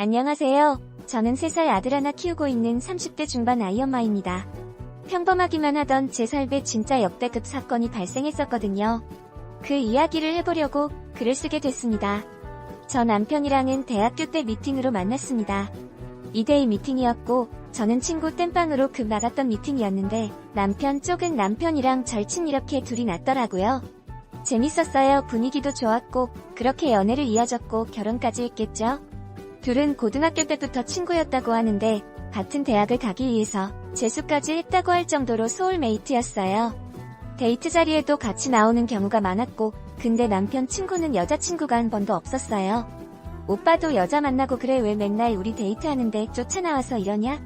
안녕하세요. 저는 3살 아들 하나 키우고 있는 30대 중반 아이 엄마입니다. 평범하기만 하던 제 삶에 진짜 역대급 사건이 발생했었거든요. 그 이야기를 해보려고 글을 쓰게 됐습니다. 저 남편이랑은 대학교 때 미팅으로 만났습니다. 2대2 미팅이었고 저는 친구 땜빵으로 급 나갔던 미팅이었는데 남편 쪽은 남편이랑 절친 이렇게 둘이 났더라고요. 재밌었어요. 분위기도 좋았고 그렇게 연애를 이어졌고 결혼까지 했겠죠. 둘은 고등학교 때부터 친구였다고 하는데 같은 대학을 가기 위해서 재수까지 했다고 할 정도로 소울메이트였어요. 데이트 자리에도 같이 나오는 경우가 많았고 근데 남편 친구는 여자친구가 한 번도 없었어요. 오빠도 여자 만나고 그래 왜 맨날 우리 데이트하는데 쫓아나와서 이러냐?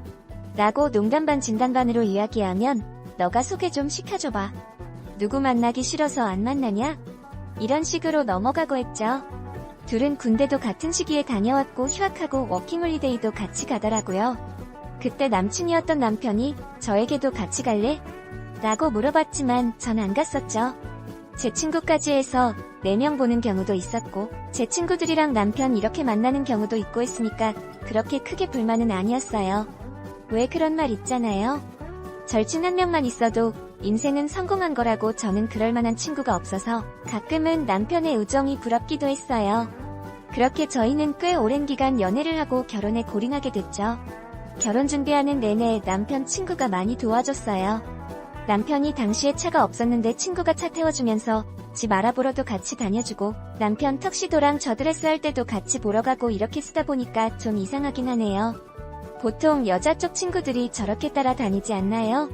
라고 농담 반 진담 반으로 이야기하면 너가 소개 좀 시켜줘봐. 누구 만나기 싫어서 안 만나냐? 이런 식으로 넘어가고 했죠. 둘은 군대도 같은 시기에 다녀왔고 휴학하고 워킹홀리데이도 같이 가더라고요. 그때 남친이었던 남편이 저에게도 같이 갈래? 라고 물어봤지만 전 안 갔었죠. 제 친구까지 해서 4명 보는 경우도 있었고 제 친구들이랑 남편 이렇게 만나는 경우도 있고 했으니까 그렇게 크게 불만은 아니었어요. 왜 그런 말 있잖아요. 절친 한 명만 있어도 인생은 성공한 거라고 저는 그럴 만한 친구가 없어서 가끔은 남편의 우정이 부럽기도 했어요. 그렇게 저희는 꽤 오랜 기간 연애를 하고 결혼에 골인하게 됐죠. 결혼 준비하는 내내 남편 친구가 많이 도와줬어요. 남편이 당시에 차가 없었는데 친구가 차 태워주면서 집 알아보러도 같이 다녀주고 남편 턱시도랑 저 드레스 할 때도 같이 보러 가고 이렇게 쓰다 보니까 좀 이상하긴 하네요. 보통 여자 쪽 친구들이 저렇게 따라다니지 않나요?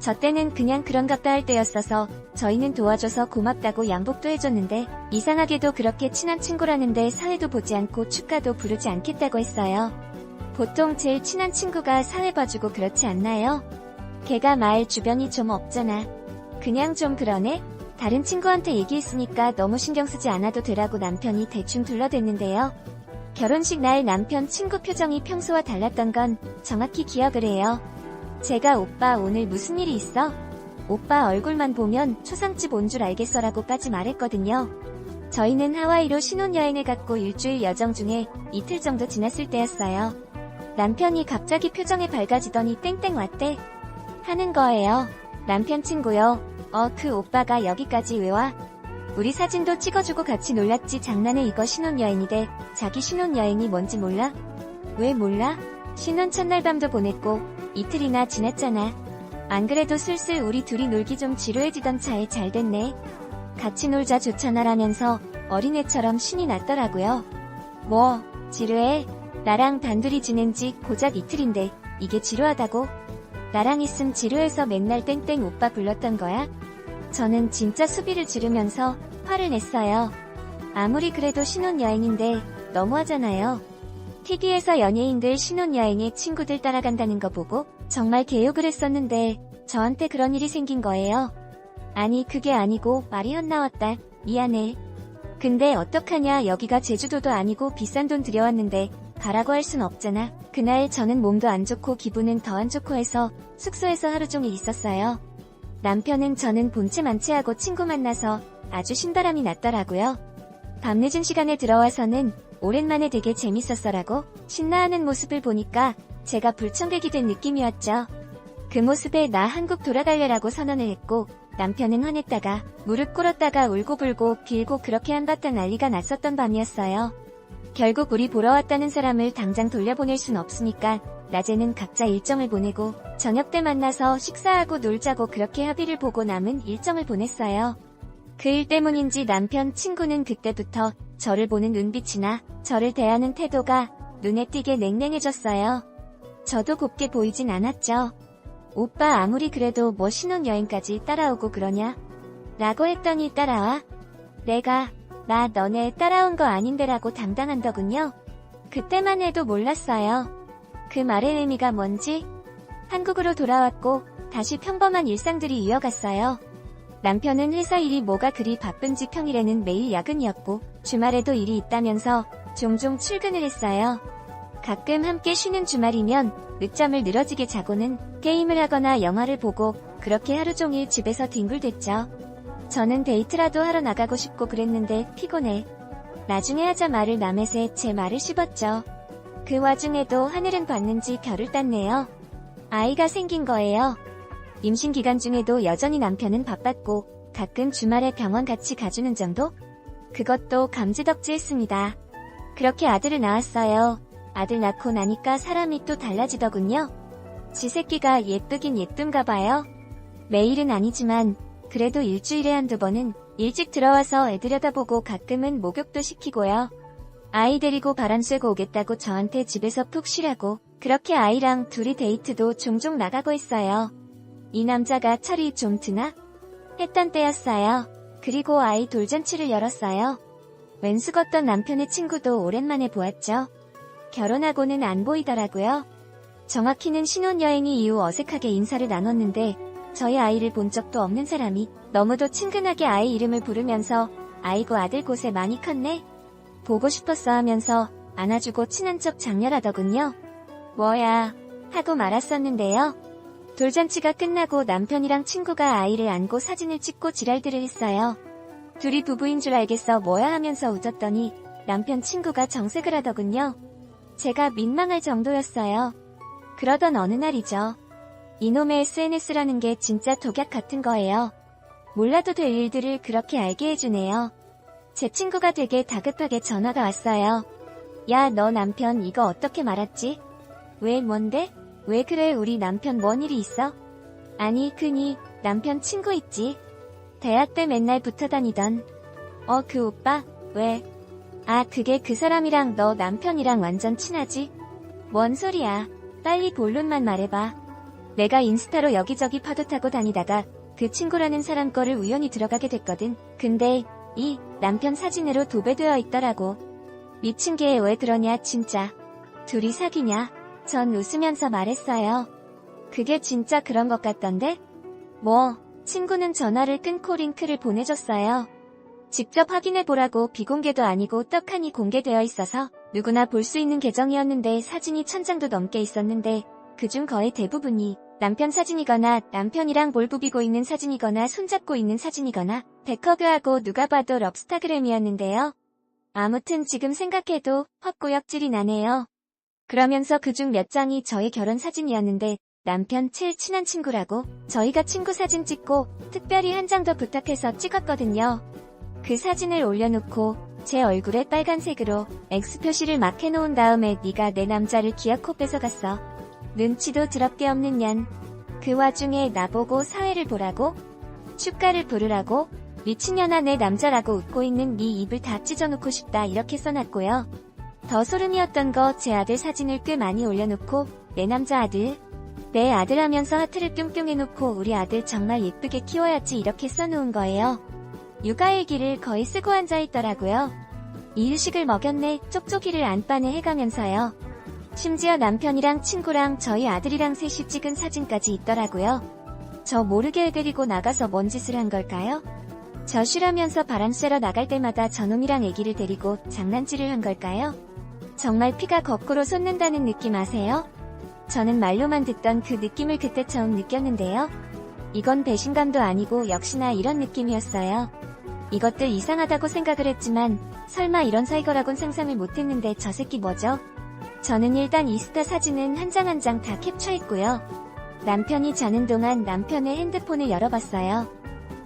저 때는 그냥 그런갑다 할 때였어서 저희는 도와줘서 고맙다고 양복도 해줬는데 이상하게도 그렇게 친한 친구라는데 사회도 보지 않고 축가도 부르지 않겠다고 했어요. 보통 제일 친한 친구가 사회 봐주고 그렇지 않나요? 걔가 말 주변이 좀 없잖아. 그냥 좀 그러네? 다른 친구한테 얘기했으니까 너무 신경 쓰지 않아도 되라고 남편이 대충 둘러댔는데요. 결혼식 날 남편 친구 표정이 평소와 달랐던 건 정확히 기억을 해요. 제가 오빠 오늘 무슨 일이 있어? 오빠 얼굴만 보면 초상집 온 줄 알겠어라고까지 말했거든요. 저희는 하와이로 신혼여행을 갔고 일주일 여정 중에 이틀 정도 지났을 때였어요. 남편이 갑자기 표정이 밝아지더니 땡땡 왔대. 하는 거예요. 남편 친구요. 어, 그 오빠가 여기까지 왜 와? 우리 사진도 찍어주고 같이 놀랐지 장난해 이거 신혼여행이래. 자기 신혼여행이 뭔지 몰라? 왜 몰라? 신혼 첫날 밤도 보냈고 이틀이나 지났잖아. 안 그래도 슬슬 우리 둘이 놀기 좀 지루해지던 차에 잘 됐네. 같이 놀자 좋잖아라면서 어린애처럼 신이 났더라고요. 뭐, 지루해? 나랑 단둘이 지낸 지 고작 이틀인데 이게 지루하다고? 나랑 있음 지루해서 맨날 땡땡 오빠 불렀던 거야? 저는 진짜 수비를 지르면서 화를 냈어요. 아무리 그래도 신혼여행인데 너무하잖아요. TV에서 연예인들 신혼여행에 친구들 따라간다는 거 보고 정말 개욕을 했었는데 저한테 그런 일이 생긴 거예요. 아니 그게 아니고 말이 헛나왔다. 미안해. 근데 어떡하냐 여기가 제주도도 아니고 비싼 돈 들여왔는데 가라고 할 순 없잖아. 그날 저는 몸도 안 좋고 기분은 더 안 좋고 해서 숙소에서 하루 종일 있었어요. 남편은 저는 본체 만취하고 친구 만나서 아주 신바람이 났더라고요. 밤늦은 시간에 들어와서는 오랜만에 되게 재밌었어라고 신나하는 모습을 보니까 제가 불청객이 된 느낌이었죠. 그 모습에 나 한국 돌아갈래라고 선언을 했고 남편은 화냈다가 무릎 꿇었다가 울고불고 빌고 그렇게 한바탕 난리가 났었던 밤이었어요. 결국 우리 보러 왔다는 사람을 당장 돌려보낼 순 없으니까 낮에는 각자 일정을 보내고 저녁 때 만나서 식사하고 놀자고 그렇게 합의를 보고 남은 일정을 보냈어요. 그 일 때문인지 남편 친구는 그때부터 저를 보는 눈빛이나 저를 대하는 태도가 눈에 띄게 냉랭해졌어요. 저도 곱게 보이진 않았죠. 오빠 아무리 그래도 뭐 신혼여행까지 따라오고 그러냐? 라고 했더니 따라와. 내가 나 너네 따라온 거 아닌데라고 당당한더군요. 그때만 해도 몰랐어요. 그 말의 의미가 뭔지 한국으로 돌아왔고 다시 평범한 일상들이 이어갔어요. 남편은 회사 일이 뭐가 그리 바쁜지 평일에는 매일 야근이었고 주말에도 일이 있다면서 종종 출근을 했어요. 가끔 함께 쉬는 주말이면 늦잠을 늘어지게 자고는 게임을 하거나 영화를 보고 그렇게 하루 종일 집에서 뒹굴댔죠. 저는 데이트라도 하러 나가고 싶고 그랬는데 피곤해. 나중에 하자 말을 남에세 제 말을 씹었죠. 그 와중에도 하늘은 봤는지 별을 땄네요. 아이가 생긴 거예요. 임신 기간 중에도 여전히 남편은 바빴고 가끔 주말에 병원 같이 가주는 정도? 그것도 감지덕지했습니다. 그렇게 아들을 낳았어요. 아들 낳고 나니까 사람이 또 달라지더군요. 지 새끼가 예쁘긴 예쁜가 봐요. 매일은 아니지만 그래도 일주일에 한두 번은 일찍 들어와서 애 들여다보고 가끔은 목욕도 시키고요. 아이 데리고 바람 쐬고 오겠다고 저한테 집에서 푹 쉬라고 그렇게 아이랑 둘이 데이트도 종종 나가고 있어요. 이 남자가 철이 좀 드나? 했던 때였어요. 그리고 아이 돌잔치를 열었어요. 왼수 걷던 남편의 친구도 오랜만에 보았죠. 결혼하고는 안 보이더라고요. 정확히는 신혼여행이 이후 어색하게 인사를 나눴는데 저희 아이를 본 적도 없는 사람이 너무도 친근하게 아이 이름을 부르면서 아이고 아들 곳에 많이 컸네. 보고 싶었어 하면서 안아주고 친한 척 장렬하더군요. 뭐야 하고 말았었는데요. 돌잔치가 끝나고 남편이랑 친구가 아이를 안고 사진을 찍고 지랄들을 했어요. 둘이 부부인 줄 알겠어 뭐야 하면서 웃었더니 남편 친구가 정색을 하더군요. 제가 민망할 정도였어요. 그러던 어느 날이죠. 이놈의 SNS라는 게 진짜 독약 같은 거예요. 몰라도 될 일들을 그렇게 알게 해주네요. 제 친구가 되게 다급하게 전화가 왔어요. 야, 너 남편 이거 어떻게 말았지? 왜 뭔데? 왜 그래 우리 남편 뭔 일이 있어? 아니, 그니 남편 친구 있지. 대학 때 맨날 붙어 다니던. 어, 그 오빠? 왜? 아, 그게 그 사람이랑 너 남편이랑 완전 친하지? 뭔 소리야. 빨리 본론만 말해봐. 내가 인스타로 여기저기 파도 타고 다니다가 그 친구라는 사람 거를 우연히 들어가게 됐거든. 근데 이 남편 사진으로 도배되어 있더라고. 미친 게 왜 그러냐 진짜. 둘이 사귀냐? 전 웃으면서 말했어요. 그게 진짜 그런 것 같던데? 뭐, 친구는 전화를 끊고 링크를 보내줬어요. 직접 확인해보라고 비공개도 아니고 떡하니 공개되어 있어서 누구나 볼 수 있는 계정이었는데 사진이 천 장도 넘게 있었는데 그중 거의 대부분이 남편 사진이거나 남편이랑 볼 부비고 있는 사진이거나 손잡고 있는 사진이거나 백허그하고 누가 봐도 럽스타그램이었는데요. 아무튼 지금 생각해도 헛구역질이 나네요. 그러면서 그중 몇 장이 저의 결혼 사진이었는데 남편 제일 친한 친구라고 저희가 친구 사진 찍고 특별히 한 장 더 부탁해서 찍었거든요. 그 사진을 올려놓고 제 얼굴에 빨간색으로 X 표시를 막 해놓은 다음에 네가 내 남자를 기어코 뺏어갔어. 눈치도 드럽게 없는 년. 그 와중에 나보고 사회를 보라고? 축가를 부르라고? 미친년아 내 남자라고 웃고 있는 네 입을 다 찢어놓고 싶다 이렇게 써놨고요. 더 소름이었던 거 제 아들 사진을 꽤 많이 올려놓고 내 남자 아들 내 아들 하면서 하트를 뿅뿅 해놓고 우리 아들 정말 예쁘게 키워야지 이렇게 써놓은 거예요. 육아일기를 거의 쓰고 앉아있더라고요. 이유식을 먹였네 쪽쪽이를 안빠네 해가면서요. 심지어 남편이랑 친구랑 저희 아들이랑 셋이 찍은 사진까지 있더라고요. 저 모르게 애 데리고 나가서 뭔 짓을 한 걸까요? 저 쉬라면서 바람 쐬러 나갈 때마다 저놈이랑 애기를 데리고 장난질을 한 걸까요? 정말 피가 거꾸로 솟는다는 느낌 아세요? 저는 말로만 듣던 그 느낌을 그때 처음 느꼈는데요. 이건 배신감도 아니고 역시나 이런 느낌이었어요. 이것들 이상하다고 생각을 했지만 설마 이런 사이거라곤 상상을 못했는데 저 새끼 뭐죠? 저는 일단 이스타 사진은 한 장 한 장 다 캡처했고요. 남편이 자는 동안 남편의 핸드폰을 열어봤어요.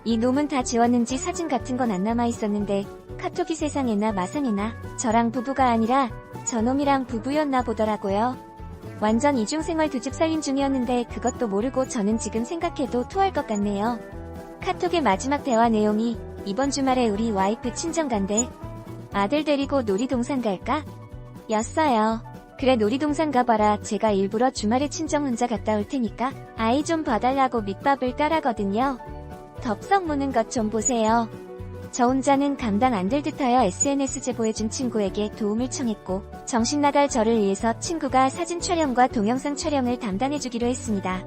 이 놈은 다 지웠는지 사진 같은 건 안 남아 있었는데 카톡이 세상에나 마상에나 저랑 부부가 아니라 저놈이랑 부부였나 보더라고요. 완전 이중생활 두 집 살림 중이었는데 그것도 모르고 저는 지금 생각해도 토할 것 같네요. 카톡의 마지막 대화 내용이 이번 주말에 우리 와이프 친정 간대. 아들 데리고 놀이동산 갈까? 였어요. 그래 놀이동산 가봐라. 제가 일부러 주말에 친정 혼자 갔다 올 테니까 아이 좀 봐달라고 밑밥을 깔아거든요. 덥석 무는 것 좀 보세요. 저 혼자는 감당 안 될 듯하여 SNS 제보해준 친구에게 도움을 청했고 정신 나갈 저를 위해서 친구가 사진 촬영과 동영상 촬영을 담당해주기로 했습니다.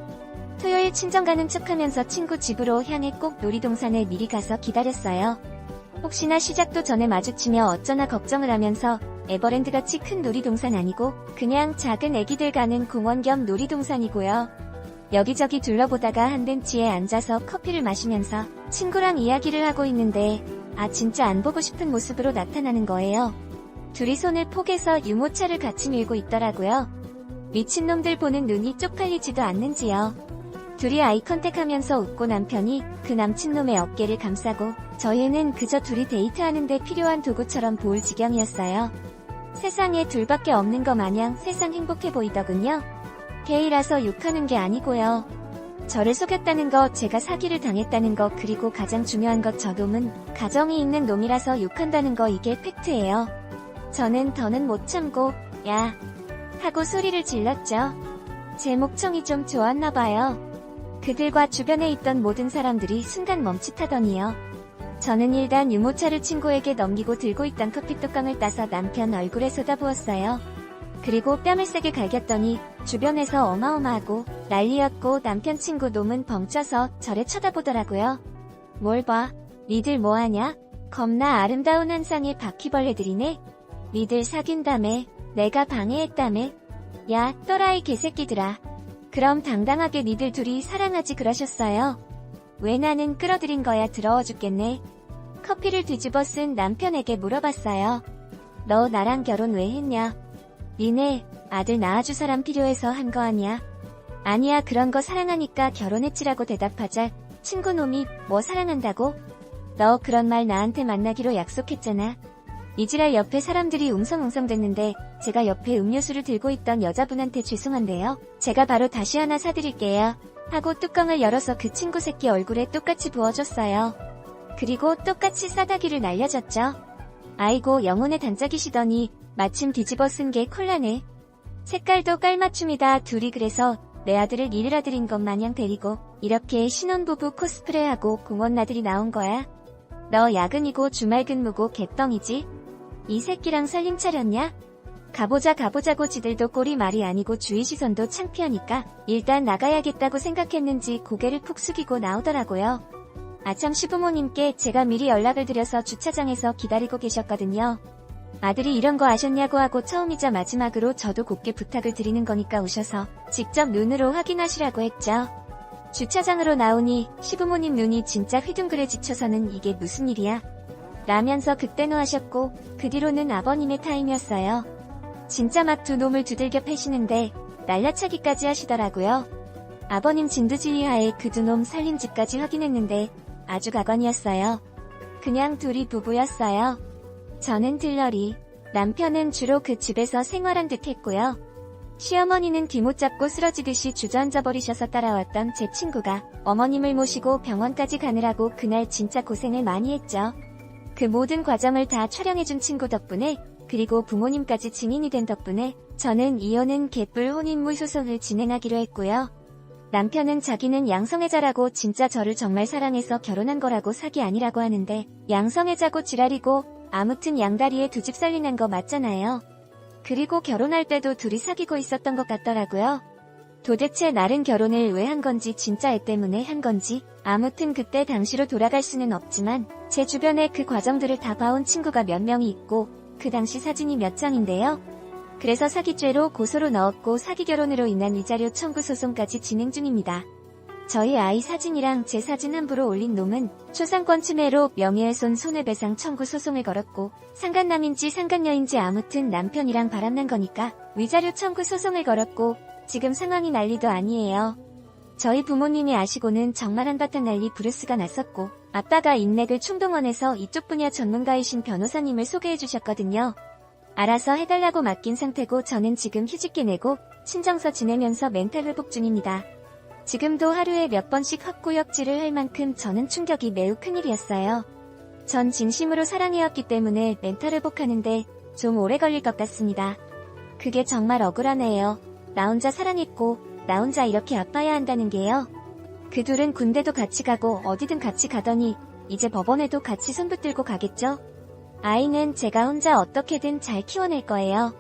토요일 친정 가는 척하면서 친구 집으로 향해 꼭 놀이동산에 미리 가서 기다렸어요. 혹시나 시작도 전에 마주치며 어쩌나 걱정을 하면서 에버랜드같이 큰 놀이동산 아니고 그냥 작은 애기들 가는 공원 겸 놀이동산이고요. 여기저기 둘러보다가 한 벤치에 앉아서 커피를 마시면서 친구랑 이야기를 하고 있는데 아 진짜 안 보고 싶은 모습으로 나타나는 거예요. 둘이 손을 포개서 유모차를 같이 밀고 있더라고요. 미친놈들 보는 눈이 쪽팔리지도 않는지요. 둘이 아이 컨택하면서 웃고 남편이 그 남친놈의 어깨를 감싸고 저희는 그저 둘이 데이트하는데 필요한 도구처럼 보일 지경이었어요. 세상에 둘밖에 없는 거 마냥 세상 행복해 보이더군요. 게이라서 욕하는 게 아니고요. 저를 속였다는 거, 제가 사기를 당했다는 거, 그리고 가장 중요한 것 저 놈은 가정이 있는 놈이라서 욕한다는 거 이게 팩트예요. 저는 더는 못 참고 야 하고 소리를 질렀죠. 제 목청이 좀 좋았나 봐요. 그들과 주변에 있던 모든 사람들이 순간 멈칫하더니요. 저는 일단 유모차를 친구에게 넘기고 들고 있던 커피 뚜껑을 따서 남편 얼굴에 쏟아부었어요. 그리고 뺨을 세게 갈겼더니 주변에서 어마어마하고 난리였고 남편 친구 놈은 벙쪄서 저를 쳐다보더라고요. 뭘 봐? 니들 뭐하냐? 겁나 아름다운 한상의 바퀴벌레들이네? 니들 사귄다며? 내가 방해했다며? 야, 또라이 개새끼들아. 그럼 당당하게 니들 둘이 사랑하지 그러셨어요. 왜 나는 끌어들인 거야 더러워 죽겠네. 커피를 뒤집어 쓴 남편에게 물어봤어요. 너 나랑 결혼 왜 했냐? 니네 아들 낳아줄 사람 필요해서 한 거 아니야? 아니야 그런 거 사랑하니까 결혼했지라고 대답하자 친구 놈이 뭐 사랑한다고? 너 그런 말 나한테 만나기로 약속했잖아. 이지랄 옆에 사람들이 웅성웅성 됐는데 제가 옆에 음료수를 들고 있던 여자분한테 죄송한데요. 제가 바로 다시 하나 사드릴게요. 하고 뚜껑을 열어서 그 친구 새끼 얼굴에 똑같이 부어줬어요. 그리고 똑같이 싸다기를 날려줬죠. 아이고 영혼의 단짝이시더니 마침 뒤집어 쓴 게 콜라네. 색깔도 깔맞춤이다 둘이 그래서 내 아들을 아들인 것 마냥 데리고 이렇게 신혼부부 코스프레하고 공원 나들이 나온 거야. 너 야근이고 주말 근무고 개뻥이지? 이 새끼랑 살림 차렸냐? 가보자 가보자고 지들도 꼴이 말이 아니고 주위 시선도 창피하니까 일단 나가야겠다고 생각했는지 고개를 푹 숙이고 나오더라고요. 아참 시부모님께 제가 미리 연락을 드려서 주차장에서 기다리고 계셨거든요. 아들이 이런 거 아셨냐고 하고 처음이자 마지막으로 저도 곱게 부탁을 드리는 거니까 오셔서 직접 눈으로 확인하시라고 했죠. 주차장으로 나오니 시부모님 눈이 진짜 휘둥그레 지쳐서는 이게 무슨 일이야? 라면서 극대노 하셨고 그 뒤로는 아버님의 타임이었어요. 진짜 막 두 놈을 두들겨 패시는데 날라차기까지 하시더라고요. 아버님 진두지휘하에 그 두 놈 살린 집까지 확인했는데 아주 가관이었어요. 그냥 둘이 부부였어요. 저는 들러리, 남편은 주로 그 집에서 생활한 듯 했고요. 시어머니는 뒤못 잡고 쓰러지듯이 주저앉아 버리셔서 따라왔던 제 친구가 어머님을 모시고 병원까지 가느라고 그날 진짜 고생을 많이 했죠. 그 모든 과정을 다 촬영해준 친구 덕분에 그리고 부모님까지 증인이 된 덕분에 저는 이혼은 개뿔 혼인물 소송을 진행하기로 했고요. 남편은 자기는 양성애자라고 진짜 저를 정말 사랑해서 결혼한 거라고 사기 아니라고 하는데 양성애자고 지랄이고 아무튼 양다리에 두 집 살리는 거 맞잖아요. 그리고 결혼할 때도 둘이 사귀고 있었던 것 같더라고요. 도대체 나른 결혼을 왜 한 건지 진짜 애 때문에 한 건지 아무튼 그때 당시로 돌아갈 수는 없지만 제 주변에 그 과정들을 다 봐온 친구가 몇 명이 있고 그 당시 사진이 몇 장인데요. 그래서 사기죄로 고소로 넣었고 사기 결혼으로 인한 위자료 청구 소송까지 진행 중입니다. 저희 아이 사진이랑 제 사진 함부로 올린 놈은 초상권 침해로 명예훼손 손해배상 청구 소송을 걸었고 상간남인지 상간녀인지 아무튼 남편이랑 바람난 거니까 위자료 청구 소송을 걸었고 지금 상황이 난리도 아니에요. 저희 부모님이 아시고는 정말 한바탕 난리 브루스가 났었고 아빠가 인맥을 충동원해서 이쪽 분야 전문가이신 변호사님을 소개해 주셨거든요. 알아서 해달라고 맡긴 상태고 저는 지금 휴직기 내고 친정서 지내면서 멘탈 회복 중입니다. 지금도 하루에 몇 번씩 헛구역질을 할 만큼 저는 충격이 매우 큰 일이었어요. 전 진심으로 사랑해왔기 때문에 멘탈 회복하는데 좀 오래 걸릴 것 같습니다. 그게 정말 억울하네요. 나 혼자 사랑했고 나 혼자 이렇게 아파야 한다는 게요. 그 둘은 군대도 같이 가고 어디든 같이 가더니 이제 법원에도 같이 손붙들고 가겠죠? 아이는 제가 혼자 어떻게든 잘 키워낼 거예요.